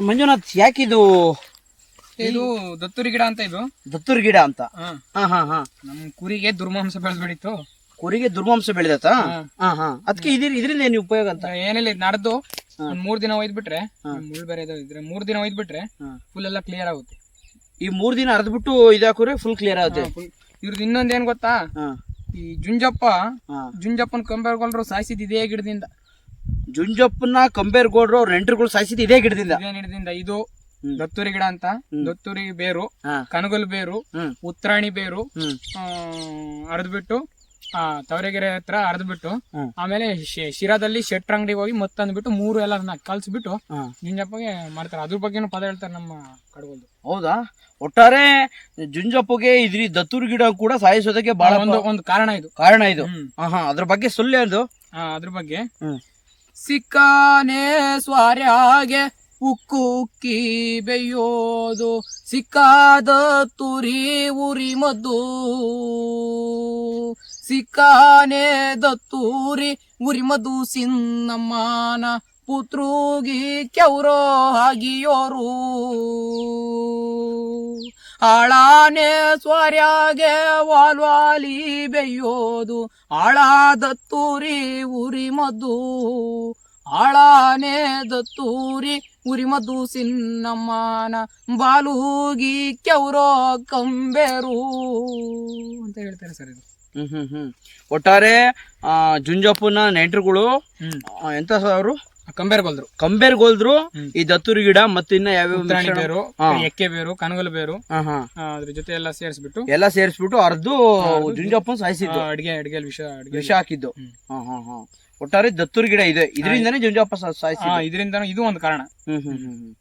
ಮಂಜುನಾಥ್ ಯಾಕಿದು ಇದು ದತ್ತೂರಿ ಗಿಡ ಅಂತ ಇದು. ದತ್ತೂರಿ ಗಿಡ ಅಂತ? ಹಾ. ಹಾ ಹಾ ನಮ್ ಕುರಿಗೆ ದುರ್ಮಾಂಸ ಬೆಳೆದ್ಬಿಡಿತ್ತು ಕುರಿಗೆ ದುರ್ಮಾಂಸ ಬೆಳೆದತ್ತ ಹಾ. ಹಾ ಹಾ. ಅದಕ್ಕೆ ಇದ್ರ ಇದರಿಂದ ಏನು ಉಪಯೋಗ ಅಂತ? ಏನಿಲ್ಲ ನಡೆದು. ಒಂದ್ ಮೂರ್ ದಿನ ಒಯ್ದ್ಬಿಟ್ರೆ ಮುಳ್ಳು ಬೇರೆ ಇದ್ರೆ. ಮೂರ್ ದಿನ ಒಯ್ದ್ಬಿಟ್ರೆ. ಫುಲ್ ಎಲ್ಲ ಕ್ಲಿಯರ್ ಆಗುತ್ತೆ. ಈ ಮೂರ್ ದಿನ ಅರ್ದ್ಬಿಟ್ಟು ಇದಾಕ್ರೆ ಫುಲ್ ಕ್ಲಿಯರ್ ಆಗುತ್ತೆ. ಇವ್ರದ್ದು ಇನ್ನೊಂದ್ ಏನ್ ಗೊತ್ತಾ? ಹಾ. ಈ ಜುಂಜಪ್ಪ ಜುಂಜಪ್ಪನ ಕಂಬೇರ್ಗೊಂಡ್ರು ಸಾಯಿಸಿದ್ ಇದೇ ಗಿಡದಿಂದ. ಜುಂಜಪ್ಪನ ಕಂಬೇರ್ ಗೋಡ್ರು ಅವ್ರ ನೆಂಟರುಗಳು ಸಾಯಿಸಿದ್ ಇದೇ ಗಿಡದಿಂದ. ಇದೇ ಗಿಡದಿಂದ. ಇದು ದತ್ತೂರಿ ಗಿಡ ಅಂತ. ದತ್ತೂರಿ ಬೇರು ಕನಗಲ್ ಬೇರು ಉತ್ತರಾಣಿ ಬೇರು ಅರ್ದ್ಬಿಟ್ಟು ತವರೆಗೆರೆ ಹತ್ರ ಅರ್ದ್ಬಿಟ್ಟು ಬಿಟ್ಟು ಆಮೇಲೆ ಶಿ- ಶಿರಾದಲ್ಲಿ ಶೆಟ್ರ್ ಅಂಗಡಿಗೆ ಹೋಗಿ ಬಿಟ್ಟು ಮೂರು ಎಲ್ಲ ಕಲ್ಸ್ಬಿಟ್ಟು ನಿಂಜಪ್ಪಗೆ ಜುಂಜಪ್ಪಗೆ ಮಾಡ್ತಾರೆ. ಅದ್ರ ಬಗ್ಗೆನೂ ಪದ ಹೇಳ್ತಾರೆ ನಮ್ಮ ಕಡಗೋಲ್ದು. ಹೌದಾ? ಒಟ್ಟಾರೆ ಜುಂಜಪ್ಪಗೆ ಇದ್ರಿ ದತ್ತೂರ್ ಗಿಡ ಕೂಡ ಸಾಯಿಸೋದಕ್ಕೆ ಬಹಳ ಒಂದು ಒಂದು ಕಾರಣ ಇದು. ಕಾರಣ ಇದು. ಹ್ಮ್. ಹಾ ಹಾ ಅದ್ರ ಬಗ್ಗೆ ಸುಳ್ಳು ಅದು ಆ, ಅದ್ರ ಬಗ್ಗೆ ಸಿಕ್ಕಾನೆ ಸ್ವಾರ್ಯಾಗೆ ಉಕ್ಕು ಉಕ್ಕಿ ಬೆಯ್ಯೋದು ಸಿಕ್ಕಾದ ತುರಿ ಉರಿ ಮದ್ದು. ಸಿಕ್ಕಾನೆ ದತ್ತೂರಿ ಉರಿ ಮದು ಸಿನ್ನಮ್ಮನ ಪುತ್ರೂಗಿ ಕೆವ್ರೋ ಹಾಗಿಯೋರು. ಆಳಾನೆ ಸ್ವಾರ್ಯಾಗೆ ವಾಲ್ವಾಲಿ ಬೆಯ್ಯೋದು ಆಳಾದತ್ತೂರಿ ಉರಿ ಮದ್ದು. ಆಳಾನೆ ದತ್ತೂರಿ ಉರಿಮದು ಸಿನ್ನಮ್ಮನ ಬಾಲೂಗಿ ಕೆವರೋ ಕಂಬೆರು ಅಂತ ಹೇಳ್ತಾರೆ ಸರ್ ಇದು. ಹ್ಮ್ ಹ್ಮ್ ಹ್ಮ್. ಒಟ್ಟಾರೆ ಆ ಜುಂಜಪ್ಪನ ನೆಂಟರುಗಳು ಎಂತ ಸರ್ ಅವರು? ಕಂಬೇರ್ ಗೋಲ್ದ್ರು. ಕಂಬೇರ್ ಗೋಲ್ದ್ರು ಈ ದತ್ತೂರಿ ಗಿಡ ಮತ್ತೆ ಇನ್ನ ಯಾವ ಬೇರು ಎಕ್ಕೆ ಬೇರು ಕನಗಲ್ ಬೇರು ಅದ್ರ ಜೊತೆ ಎಲ್ಲ ಸೇರಿಸ್ಬಿಟ್ಟು. ಎಲ್ಲ ಸೇರಿಸ್ಬಿಟ್ಟು ಅರ್ದು ಜುಂಜಪ್ಪನ್ ಸಾಯಿಸಿದ್ದು. ಅಡಿಗೆ ಅಡಿಗೆ ವಿಷ ಅಡಿಗೆ. ವಿಷ ಹಾಕಿದ್ದು. ಒಟ್ಟಾರೆ ದತ್ತೂರಿ ಗಿಡ ಇದೆ. ಇದರಿಂದಾನೇ ಜುಂಜಪ್ಪ ಸಾಯಿಸಿ ಸಾಯಿಸಿದ್ದು. ಇದರಿಂದ ಇದು ಒಂದು ಕಾರಣ. ಹ್ಮ್ ಹ್ಮ್ ಹ್ಮ್.